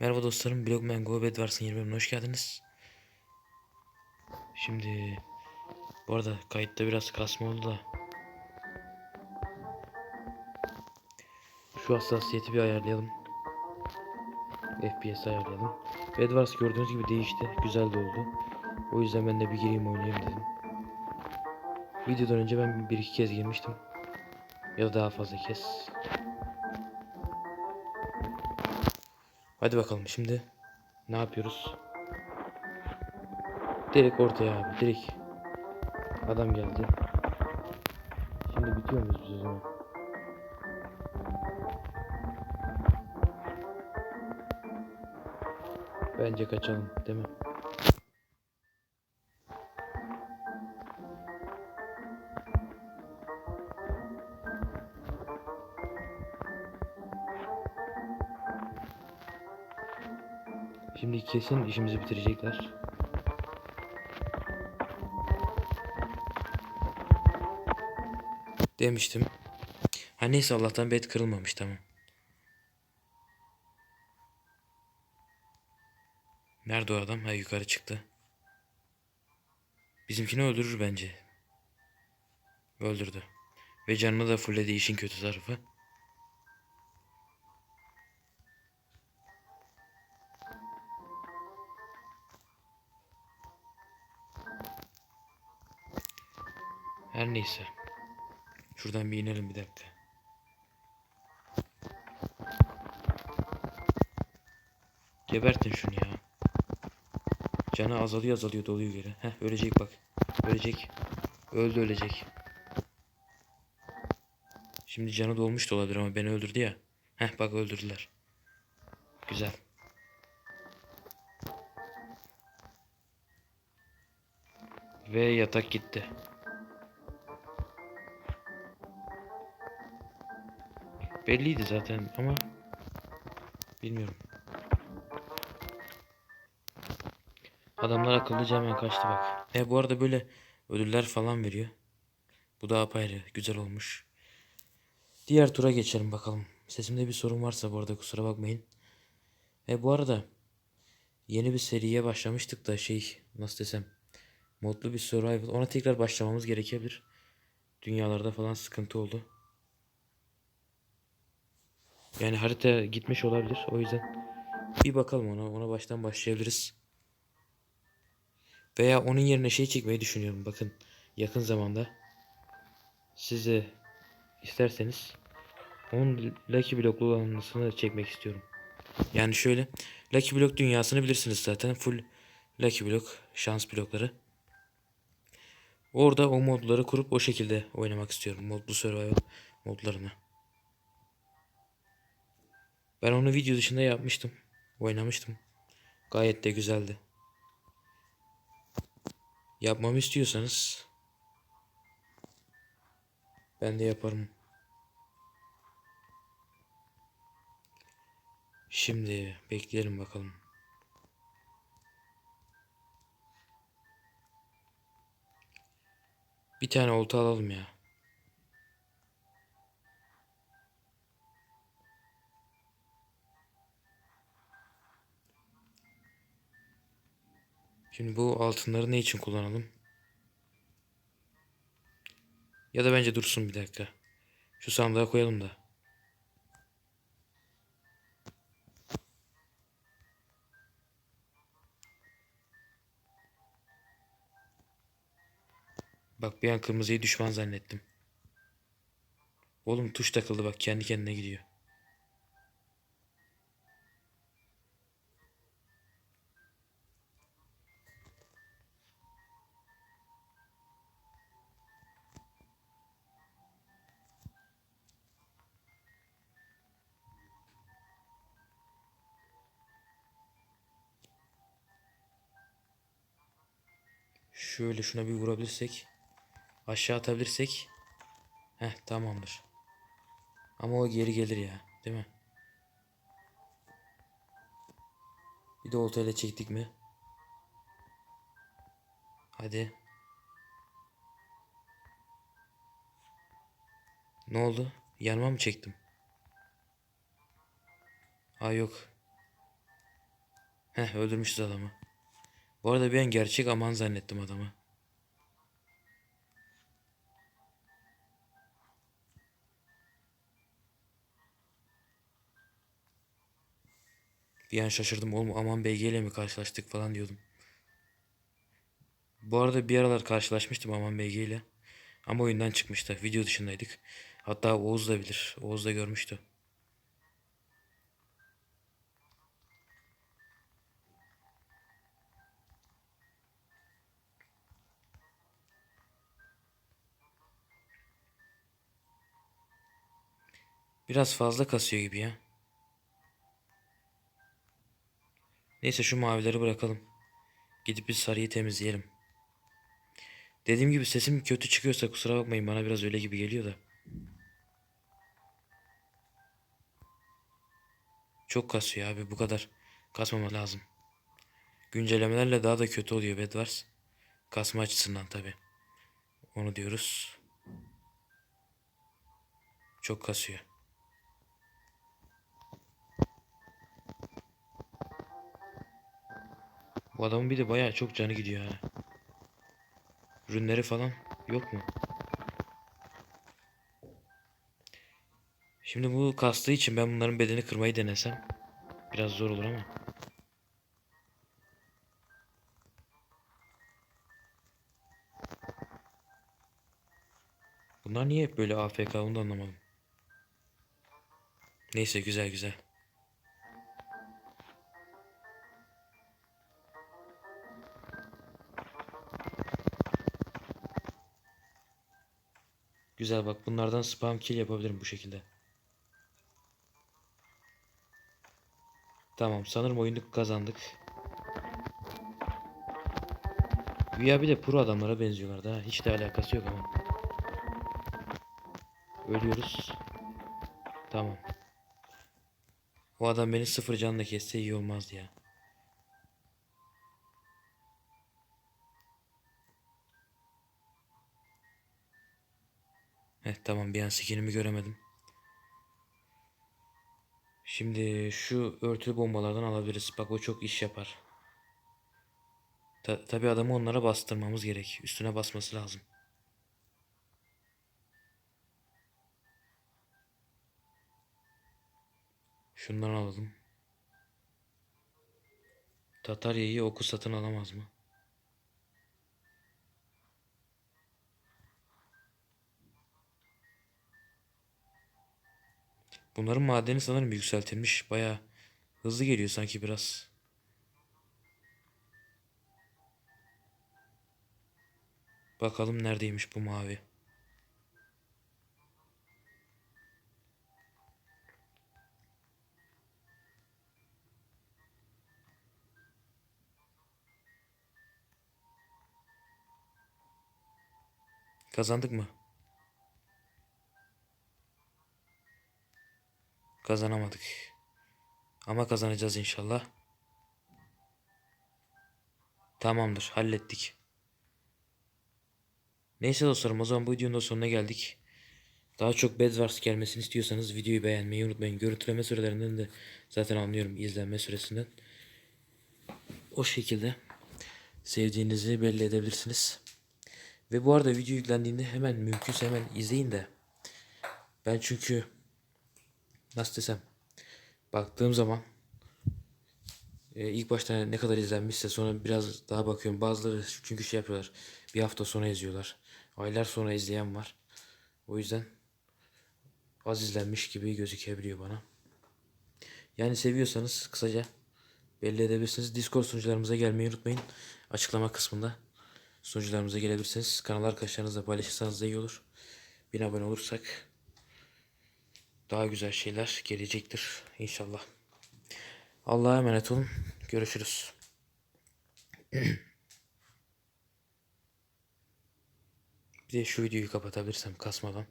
Merhaba dostlarım, Blogman Go Bedwars'ın yeni bölümüne hoş geldiniz. Şimdi bu arada kayıtta biraz kasma oldu da şu hassasiyeti bir ayarlayalım. FPS ayarlayalım. Bedwars gördüğünüz gibi değişti, güzel de oldu. O yüzden ben de bir gireyim oynayayım dedim. Videodan önce ben bir iki kez girmiştim. Ya da daha fazla kez. Hadi bakalım şimdi ne yapıyoruz? Direkt ortaya abi direkt. Adam geldi. Şimdi bitiyor muyuz biz o zaman? Bence kaçalım değil mi? Şimdi kesin işimizi bitirecekler. Demiştim. Ha neyse Allah'tan bed kırılmamış tamam. Nerede o adam? Ha yukarı çıktı. Bizimkini öldürür bence. Öldürdü. Ve canını da fulledi işin kötü tarafı. Her neyse. Şuradan bir inelim bir dakika. Gebertin şunu ya. Canı azalıyor azalıyor doluyor geri. Heh ölecek bak. Ölecek. Öldü ölecek. Şimdi canı dolmuş da olabilir ama beni öldürdü ya. Heh bak öldürdüler. Güzel. Ve yatak gitti. Belliydi zaten ama bilmiyorum. Adamlar akıllıca hemen kaçtı bak. E bu arada böyle ödüller falan veriyor. Bu da apayrı güzel olmuş. Diğer tura geçelim bakalım. Sesimde bir sorun varsa bu arada kusura bakmayın. E bu arada yeni bir seriye başlamıştık da şey nasıl desem modlu bir survival ona tekrar başlamamız gerekebilir. Dünyalarda falan sıkıntı oldu. Yani harita gitmiş olabilir. O yüzden bir bakalım ona. Ona baştan başlayabiliriz. Veya onun yerine şey çekmeyi düşünüyorum. Bakın yakın zamanda. Size isterseniz onun Lucky Block'lu olanını çekmek istiyorum. Yani şöyle Lucky Block dünyasını bilirsiniz zaten. Full Lucky Block şans blokları. Orada o modları kurup o şekilde oynamak istiyorum. Modlu survival modlarını. Ben onu video dışında yapmıştım. Oynamıştım. Gayet de güzeldi. Yapmamı istiyorsanız ben de yaparım. Şimdi bekleyelim bakalım. Bir tane olta alalım ya. Şimdi bu altınları ne için kullanalım? Ya da bence dursun bir dakika. Şu sandığa koyalım da. Bak bir an kırmızıyı düşman zannettim. Oğlum tuş takıldı bak kendi kendine gidiyor. Şöyle şuna bir vurabilirsek. Aşağı atabilirsek. Heh tamamdır. Ama o geri gelir ya. Değil mi? Bir de oltayla çektik mi? Hadi. Ne oldu? Yanıma mı çektim? Ha yok. Heh öldürmüşüz adamı. Bu arada bir an gerçek aman zannettim adamı. Bir an şaşırdım oğlum aman BG ile mi karşılaştık falan diyordum. Bu arada bir aralar karşılaşmıştım aman BG ile. Ama oyundan çıkmıştı. Video dışındaydık. Hatta Oğuz da bilir. Oğuz da görmüştü. Biraz fazla kasıyor gibi ya. Neyse şu mavileri bırakalım. Gidip bir sarıyı temizleyelim. Dediğim gibi sesim kötü çıkıyorsa kusura bakmayın bana biraz öyle gibi geliyor da. Çok kasıyor abi bu kadar. Kasmama lazım. Güncellemelerle daha da kötü oluyor Bedwars. Kasma açısından tabi. Onu diyoruz. Çok kasıyor. Bu adamın bir de bayağı çok canı gidiyor ha. Ürünleri falan yok mu? Şimdi bu kastığı için ben bunların bedeni kırmayı denesem biraz zor olur ama. Bunlar niye hep böyle AFK onu da anlamadım. Neyse güzel güzel. Güzel bak bunlardan spam kill yapabilirim bu şekilde. Tamam sanırım oyunu kazandık. Güya bir de pro adamlara benziyorlar da hiç de alakası yok ama. Ölüyoruz. Tamam. O adam beni sıfır canla kesse iyi olmazdı ya. Heh tamam bir an skinimi göremedim. Şimdi şu örtülü bombalardan alabiliriz. Bak o çok iş yapar. Ta Tabi adamı onlara bastırmamız gerek. Üstüne basması lazım. Şundan alalım. Tatarya'yı oku satın alamaz mı? Bunların madeni sanırım yükseltilmiş. Baya hızlı geliyor sanki biraz. Bakalım neredeymiş bu mavi. Kazandık mı? Kazanamadık. Ama kazanacağız inşallah. Tamamdır, hallettik. Neyse dostlarım o zaman bu videonun da sonuna geldik. Daha çok Bedwars gelmesini istiyorsanız videoyu beğenmeyi unutmayın. Görüntüleme sürelerinden de zaten anlıyorum izlenme süresinden. O şekilde sevdiğinizi belli edebilirsiniz. Ve bu arada video yüklendiğinde hemen mümkünse hemen izleyin de. Ben çünkü nasıl desem baktığım zaman e, ilk başta ne kadar izlenmişse sonra biraz daha bakıyorum. Bazıları çünkü şey yapıyorlar. Bir hafta sonra izliyorlar. Aylar sonra izleyen var. O yüzden az izlenmiş gibi gözükebiliyor bana. Yani seviyorsanız kısaca belli edebilirsiniz. Discord sunucularımıza gelmeyi unutmayın. Açıklama kısmında sunucularımıza gelebilirsiniz. Kanal arkadaşlarınızla paylaşırsanız da iyi olur. Bin abone olursak daha güzel şeyler gelecektir inşallah. Allah'a emanet olun. Görüşürüz. Bir şu videoyu kapatabilirsem kasmadan.